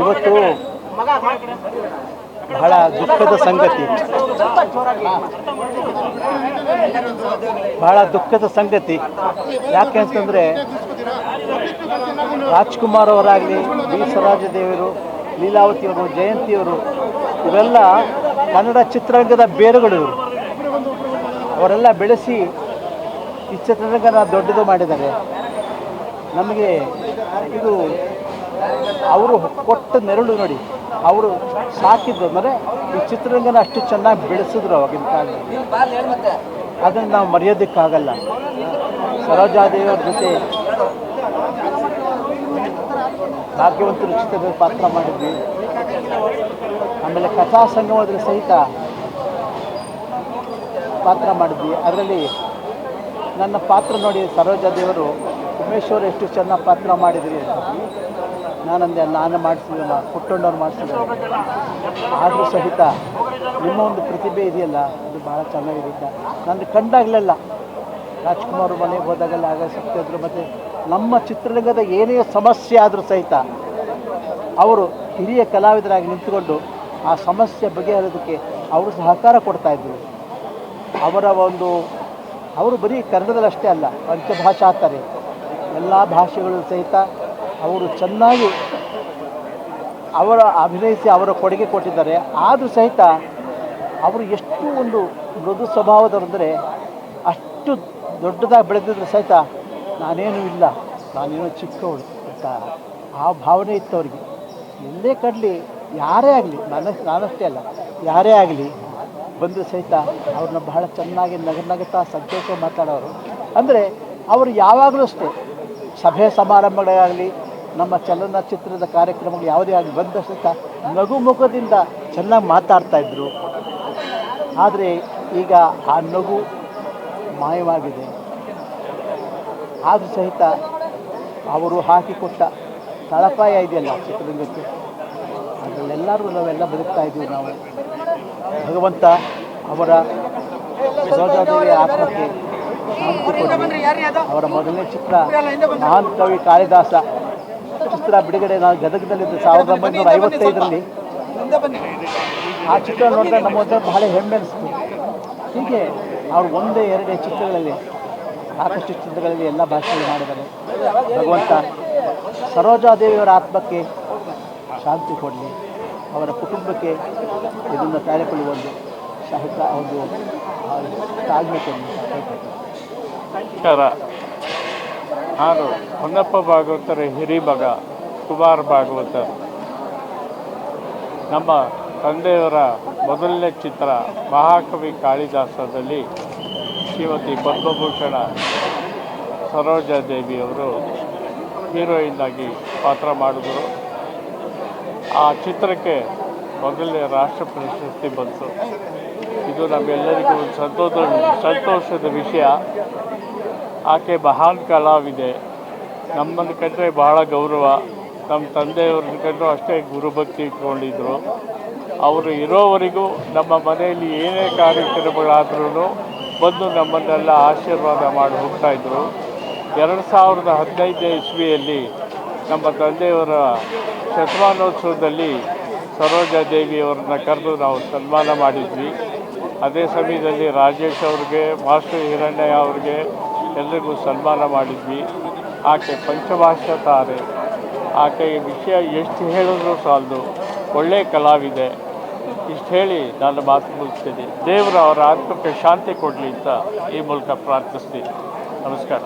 ಇವತ್ತು ಬಹಳ ದುಃಖದ ಸಂಗತಿ. ಬಹಳ ದುಃಖದ ಸಂಗತಿ. ಯಾಕೆ ಅಂತಂದರೆ ರಾಜ್ಕುಮಾರ್ ಅವರಾಗಲಿ, ವಿ ದೇವರು ಲೀಲಾವತಿಯವರು, ಜಯಂತಿಯವರು, ಇವೆಲ್ಲ ಕನ್ನಡ ಚಿತ್ರರಂಗದ ಬೇರುಗಳು ಅವರೆಲ್ಲ ಬೆಳೆಸಿ ಈ ಚಿತ್ರರಂಗನ ದೊಡ್ಡದು ಮಾಡಿದ್ದಾರೆ. ನಮಗೆ ಇದು ಅವರು ಕೊಟ್ಟ ನೆರಳು ನೋಡಿ, ಅವರು ಸಾಕಿದ್ದು ಅಂದರೆ ಈ ಚಿತ್ರರಂಗನ ಅಷ್ಟು ಚೆನ್ನಾಗಿ ಬೆಳೆಸಿದ್ರು ಅವಾಗಿನ ಕಾಲದಲ್ಲಿ. ಅದನ್ನು ನಾವು ಮರೆಯೋದಕ್ಕಾಗಲ್ಲ. ಸರೋಜಾದೇವಿಯವ್ರ ಜೊತೆ ಭಾಗ್ಯವಂತರು ಚಿತ್ರದ ಪಾತ್ರ ಮಾಡಿದ್ವಿ. ಆಮೇಲೆ ಕಥಾ ಸಂಗಮದಲ್ಲಿ ಸಹಿತ ಪಾತ್ರ ಮಾಡಿದ್ವಿ. ಅದರಲ್ಲಿ ನನ್ನ ಪಾತ್ರ ನೋಡಿ ಸರೋಜಾದೇವರು ಉಮೇಶ್ ಅವರು ಎಷ್ಟು ಚೆನ್ನಾಗಿ ಪಾತ್ರ ಮಾಡಿದ್ರಿ ನಾನಂದೆ, ನಾನು ಮಾಡಿಸಿದಲ್ಲ ಪುಟ್ಟಣ್ಣವ್ರು ಮಾಡಿಸಿದ್ರು ಆದರೂ ಸಹಿತ ನಿಮ್ಮ ಒಂದು ಪ್ರತಿಭೆ ಇದೆಯಲ್ಲ, ಅದು ಭಾಳ ಚೆನ್ನಾಗಿರುತ್ತೆ. ನಾನು ಕಂಡಾಗಲಿಲ್ಲ, ರಾಜ್ಕುಮಾರ್ ಮನೆಗೆ ಹೋದಾಗೆಲ್ಲ ಆಗ ಸಿಗ್ತಾಯಿದ್ರು ಮತ್ತು ನಮ್ಮ ಚಿತ್ರರಂಗದ ಏನೇ ಸಮಸ್ಯೆ ಆದರೂ ಸಹಿತ ಅವರು ಹಿರಿಯ ಕಲಾವಿದರಾಗಿ ನಿಂತುಕೊಂಡು ಆ ಸಮಸ್ಯೆ ಬಗೆಹರೋದಕ್ಕೆ ಅವರು ಸಹಕಾರ ಕೊಡ್ತಾಯಿದ್ರು ಅವರ ಒಂದು ಅವರು ಬರೀ ಕನ್ನಡದಲ್ಲಷ್ಟೇ ಅಲ್ಲ ಆಗ್ತಾರೆ ಎಲ್ಲ ಭಾಷೆಗಳು ಸಹಿತ ಅವರು ಚೆನ್ನಾಗಿ ಅವರ ಅಭಿನಯಿಸಿ ಅವರ ಕೊಡುಗೆ ಕೊಟ್ಟಿದ್ದಾರೆ. ಆದರೂ ಸಹಿತ ಅವರು ಎಷ್ಟು ಒಂದು ಮೃದು ಸ್ವಭಾವದವರೆಂದರೆ ಅಷ್ಟು ದೊಡ್ಡದಾಗಿ ಬೆಳೆದಿದ್ರೆ ಸಹಿತ ನಾನೇನು ಇಲ್ಲ, ನಾನೇನೋ ಚಿಕ್ಕವಳು ಅಂತ ಆ ಭಾವನೆ ಇತ್ತು ಅವರಿಗೆ ಎಲ್ಲೇ ಕಡಲಿ ಯಾರೇ ಆಗಲಿ ನನ್ನ ನಾನಷ್ಟೇ ಅಲ್ಲ, ಯಾರೇ ಆಗಲಿ ಬಂದರೂ ಸಹಿತ ಅವ್ರನ್ನ ಬಹಳ ಚೆನ್ನಾಗಿ ನಗ ನಗುತ್ತಾ ಸಂತೋಷ ಮಾತಾಡೋರು. ಅಂದರೆ ಅವರು ಯಾವಾಗಲೂ ಅಷ್ಟೇ ಸಭೆ ಸಮಾರಂಭಗಳಾಗಲಿ, ನಮ್ಮ ಚಲನಚಿತ್ರದ ಕಾರ್ಯಕ್ರಮಗಳು ಯಾವುದೇ ಆಗಲಿ ಬಂದ ಸಹಿತ ನಗು ಮುಖದಿಂದ ಚೆನ್ನಾಗಿ ಮಾತಾಡ್ತಾಯಿದ್ರು ಆದರೆ ಈಗ ಆ ನಗು ಮಾಯವಾಗಿದೆ. ಆದರೂ ಸಹಿತ ಅವರು ಹಾಕಿಕೊಟ್ಟ ತಳಪಾಯ ಇದೆಯಲ್ಲ ಚಿತ್ರರಂಗಕ್ಕೆ ಅದರಲ್ಲೆಲ್ಲರೂ ನಾವೆಲ್ಲ ಬದುಕ್ತಾ ಇದ್ದೀವಿ ನಾವು. ಭಗವಂತ ಅವರ ಸಹೋದರಿಯ ಆತ್ಮಕ್ಕೆ ಅವರ ಮೊದಲನೇ ಚಿತ್ರ ಮಹಾನ್ ಕವಿ ಕಾಳಿದಾಸ. ಚಿತ್ರ ಬಿಡುಗಡೆ ನಾವು ಗದಗದಲ್ಲಿದ್ದ ಸಾವಿರದ ಒಂಬೈನೂರ ಐವತ್ತೈದರಲ್ಲಿ. ಆ ಚಿತ್ರ ನೋಡಿದ್ರೆ ನಮ್ಮ ಒಂದು ಬಹಳ ಹೆಮ್ಮೆ ಅನಿಸ್ತು. ಹೀಗೆ ಅವರು ಒಂದೇ ಎರಡೇ ಚಿತ್ರಗಳಲ್ಲಿ, ಸಾಕಷ್ಟು ಚಿತ್ರಗಳಲ್ಲಿ ಎಲ್ಲ ಭಾಷೆಗಳು ಮಾಡಿದ್ದಾರೆ. ಭಗವಂತ ಸರೋಜಾದೇವಿಯವರ ಆತ್ಮಕ್ಕೆ ಶಾಂತಿ ಕೊಡಲಿ. ಅವರ ಕುಟುಂಬಕ್ಕೆ ಇದನ್ನು ಕಾರ್ಯಕೊಳ್ಳುವ ಒಂದು ಸಾಹಿತ್ಯ ಒಂದು ಆ, ತಾಳ್ಮೆ ಕೊಡಲಿ ಅಂತ ಕೇಳ್ಕೊಳ್ತೀನಿ. ನಾನು ಹೊನ್ನಪ್ಪ ಭಾಗವತರ ಹಿರಿಮಗ ಕುಮಾರ್ ಭಾಗವತರ್ ನಮ್ಮ ತಂದೆಯವರ ಮೊದಲನೇ ಚಿತ್ರ ಮಹಾಕವಿ ಕಾಳಿದಾಸದಲ್ಲಿ ಶ್ರೀಮತಿ ಪದ್ಮಭೂಷಣ ಸರೋಜಾದೇವಿಯವರು ಹೀರೋಯಿನ್ ಆಗಿ ಪಾತ್ರ ಮಾಡಿದರು ಆ ಚಿತ್ರಕ್ಕೆ ಮೊದಲನೇ ರಾಷ್ಟ್ರ ಪ್ರಶಸ್ತಿ ಬಂತು. ಇದು ನಮ್ಮೆಲ್ಲರಿಗೂ ಒಂದು ಸಂತೋಷ, ಸಂತೋಷದ ವಿಷಯ. ಆಕೆ ಮಹಾನ್ ಕಲಾವಿದೆ. ನಮ್ಮನ್ನು ಕಂಡ್ರೆ ಬಹಳ ಗೌರವ. ನಮ್ಮ ತಂದೆಯವ್ರನ್ನ ಕಂಡ್ರು ಅಷ್ಟೇ ಗುರುಭಕ್ತಿ ಇಟ್ಕೊಂಡಿದ್ರು. ಅವರು ಇರೋವರೆಗೂ ನಮ್ಮ ಮನೆಯಲ್ಲಿ ಏನೇ ಕಾರ್ಯಕ್ರಮಗಳಾದ್ರೂ ಬಂದು ನಮ್ಮನ್ನೆಲ್ಲ ಆಶೀರ್ವಾದ ಮಾಡಿ ಹೋಗ್ತಾಯಿದ್ರು ಎರಡು ಸಾವಿರದ ಹದಿನೈದನೇ ಇಸ್ವಿಯಲ್ಲಿ ನಮ್ಮ ತಂದೆಯವರ ಶತಮಾನೋತ್ಸವದಲ್ಲಿ ಸರೋಜಾದೇವಿಯವರನ್ನ ಕರೆದು ನಾವು ಸನ್ಮಾನ ಮಾಡಿದ್ವಿ. ಅದೇ ಸಮಯದಲ್ಲಿ ರಾಜೇಶ್ ಅವ್ರಿಗೆ, ಮಾಸ್ಟರ್ ಹಿರಣ್ಯ ಅವ್ರಿಗೆ ಎಲ್ರಿಗೂ ಸನ್ಮಾನ ಮಾಡಿದ್ವಿ. ಆಕೆ ಪಂಚಭಾಷಾ ತಾರೆ. ಆಕೆಯ ವಿಷಯ ಎಷ್ಟು ಹೇಳಿದ್ರು ಸಾಲದು. ಒಳ್ಳೆಯ ಕಲಾವಿದೆ. ಇಷ್ಟು ಹೇಳಿ ನಾನು ಮಾತು ಮುಗಿಸ್ತೀನಿ. ದೇವರು ಅವರ ಆತ್ಮಕ್ಕೆ ಶಾಂತಿ ಕೊಡಲಿ ಅಂತ ಈ ಮೂಲಕ ಪ್ರಾರ್ಥಿಸ್ತೀನಿ. ನಮಸ್ಕಾರ.